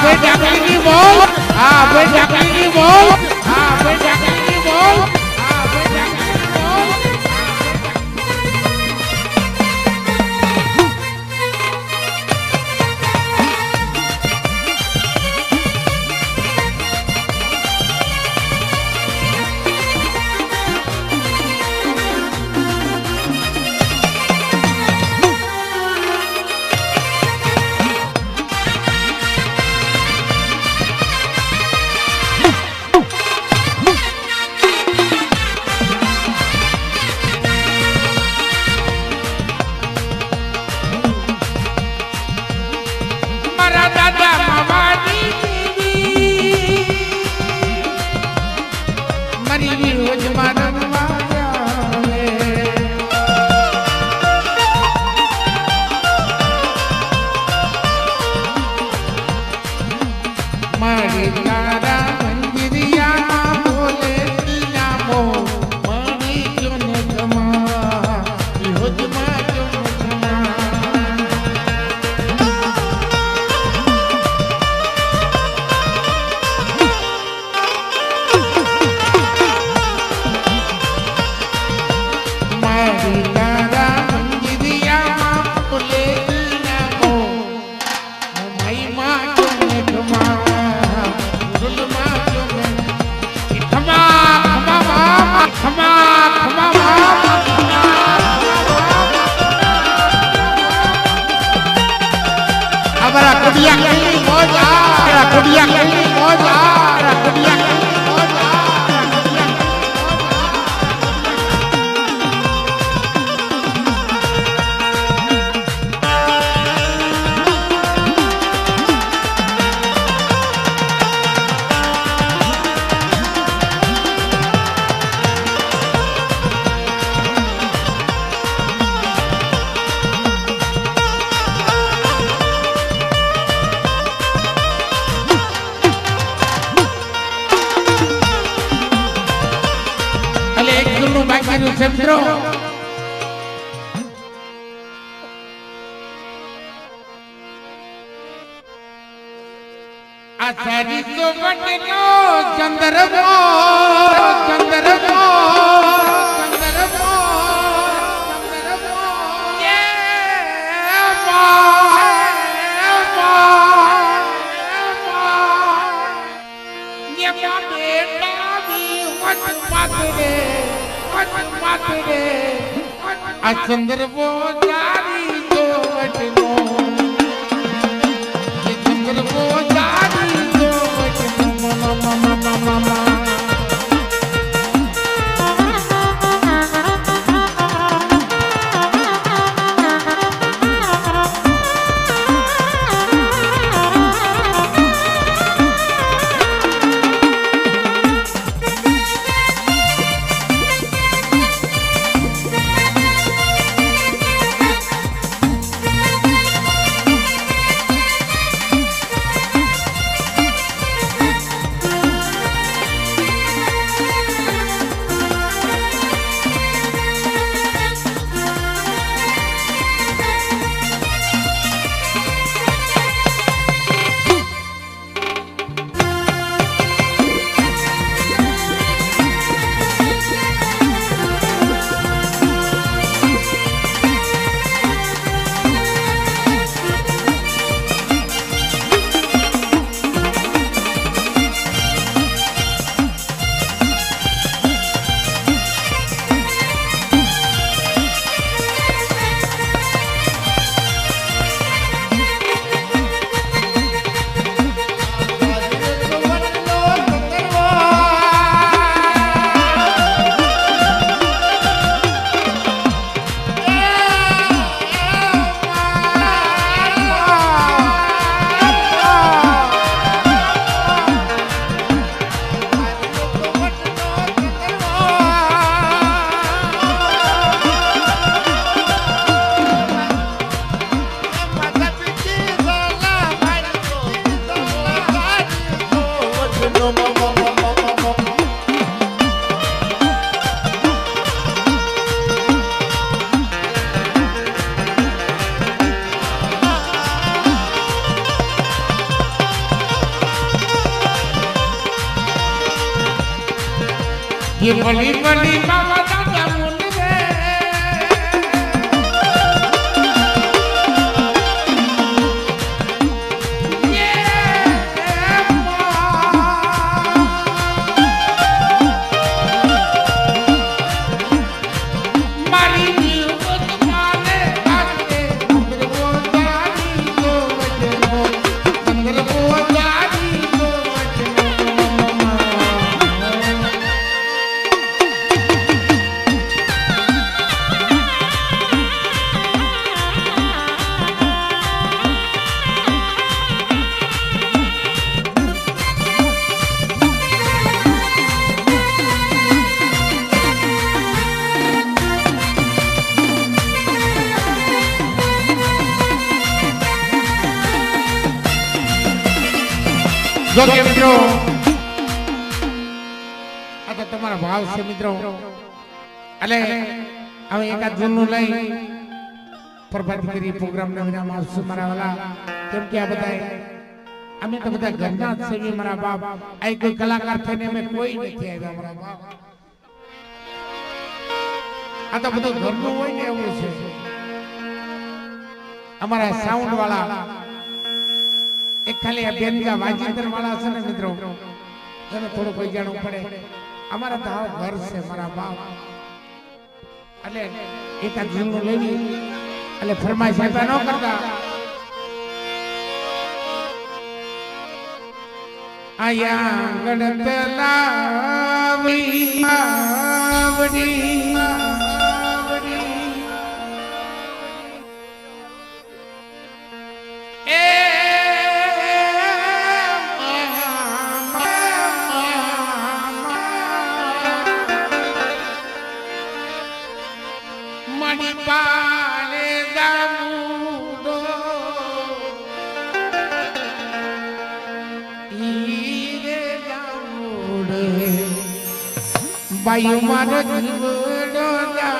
અભય ટાકલીની બોલ. આ અભય ટાકલીની બોલ. maldita Maria. ક્ષેત્રો. આ સરી તો ચંદ્રમો ચંદ્રમો. આ સંદર્ભો Mali Mali Mali જો કે મિત્રો. આ તો તમારા ભાવ છે મિત્રો. એટલે હવે એકાદ જૂનનું લઈ પ્રભાત કરી પ્રોગ્રામ ના વિરામ આવશું મારા વાલા. કેમ કે આ બધા અમે તો બધા ઘરના જ સેવી મારા બાપ. આ કોઈ કલાકાર થઈને અમે કોઈ નથી આવ્યા મારા બાપ. આ તો બધું ઘરનું હોય ને એવું છે. અમારા સાઉન્ડ વાળા એક ખાલી આ વાજીંદર વાળા છે ને મિત્રો, એને થોડું કોઈ પડે. અમારા તો ઘર છે, મારા બાપ. એટલે એકાદ જૂનું લેવી એટલે ફરમાઈશ આપ્યા ન કરતા. આયા ગણત લાવી આવડી આવડી બાયુ મારો જીવડો ને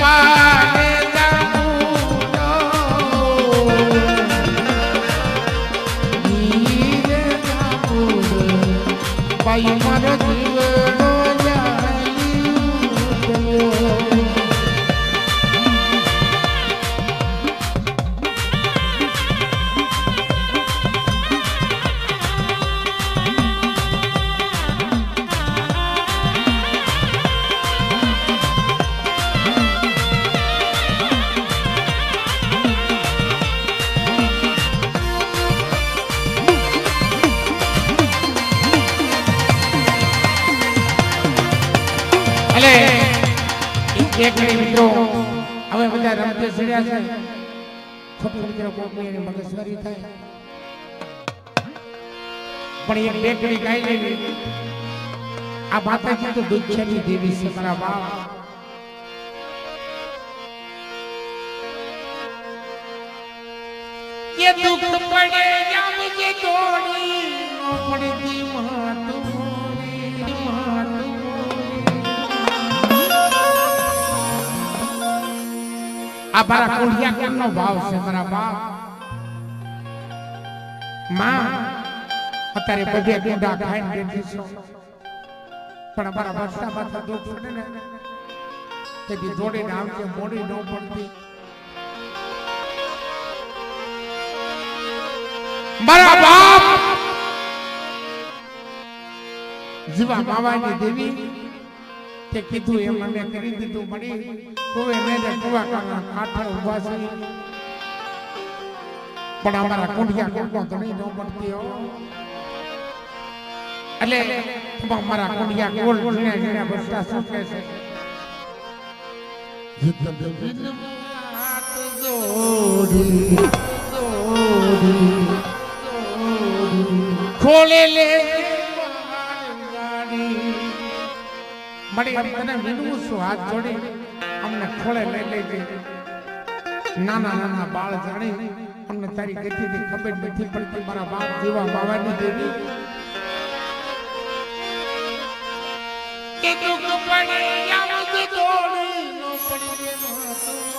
કે એક આ માતાજી તો દુઃખની દેવી છે પડે જામ કે જોડી નો પડતી માતું આ મારા કોઢિયા કેમનો ભાવ છે મારા બાપ? માં, અત્યારે બધે ગુંડા ખાઈને બેઠી છો. પણ અમારા વર્ષા માથા દુઃખ પડે ને. તેથી દોડીને આવજે, મોડી ન પડતી. મારા બાપ! જીવા માવાની દેવી તે કીધું એ મને કરી દીધું મળી. કુવે મેરે કુવા કાના કાંઠે ઊભા છે. પણ અમારા કુંડિયા કુંડો ધણી ન પડતી હો. એટલે અમારા કુંડિયા કોલ ને એને ભરતા શું કહે છે? ખોલે લે જોડી તને વિનવું છું, હાથ જોડી. અમને ખોળે લઈ લેજે. નાના નાના બાળ જાણી અમને તારી ગતિની ખબર નથી પડતી, મારા બાપ જેવા બાવાની દેવી. કે તું કપડે યાદ દોડી નો પડી રે માતો.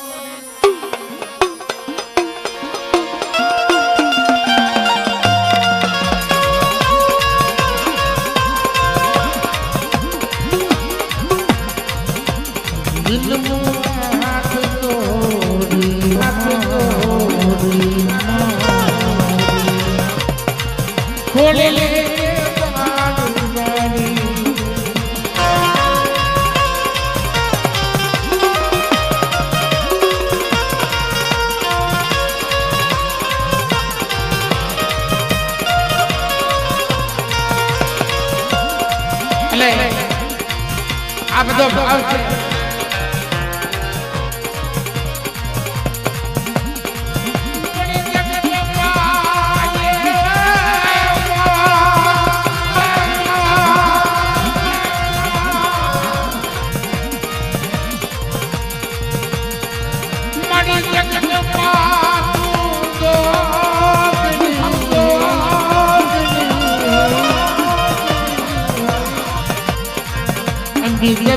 આ બધો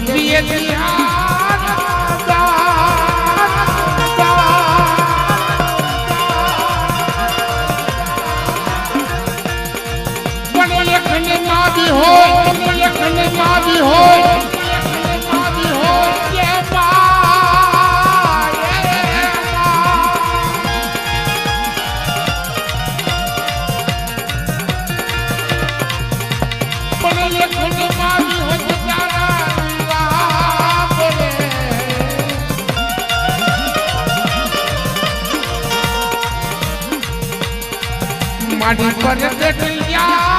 ભાવ મારી પર ગઠિયા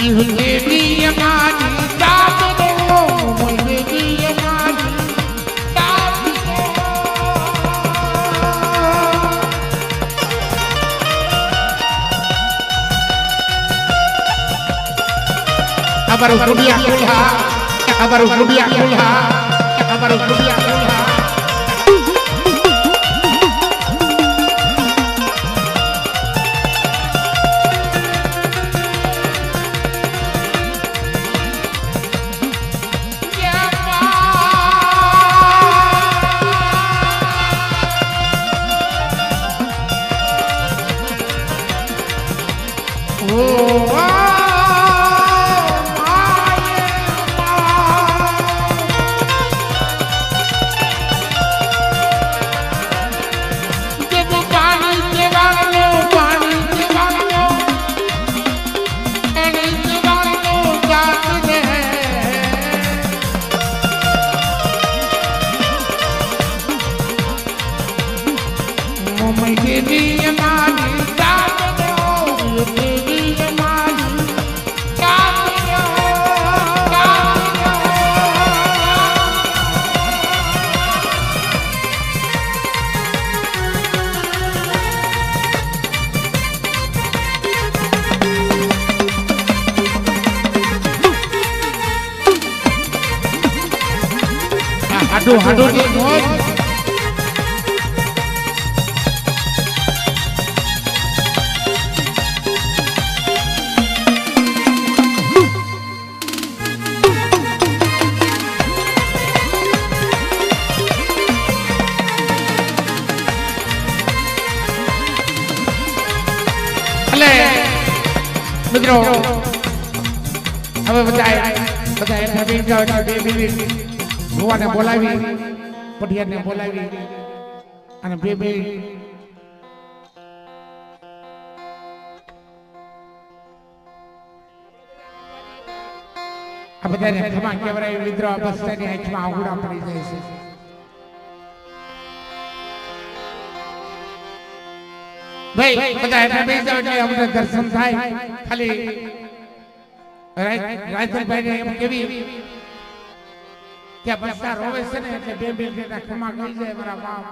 દેવી અમારી દાદરો દેવી અમારી દાદરો અમારું ગુડિયા કુલ્હા હાડું હાડું. જે મોજ મિત્રો હવે બધા બધા એમના બેન જાઓ બે મિનિટ. ભુવાને બોલાવી પઢિયારને બોલાવી અને બે બે આ બધાને ખમા કેવરાય વિદ્રોહ બસ્તાની આંખમાં આંગુડા પડી જાય છે. ભાઈ, બધા હેઠા બેસી જાવ એટલે અમને દર્શન થાય, ખાલી રાજનભાઈ ને એમ કેવી? કે બસ્તા રોવે છે ને એટલે બે બે ખમા ગઈ જાય મારા બાપ.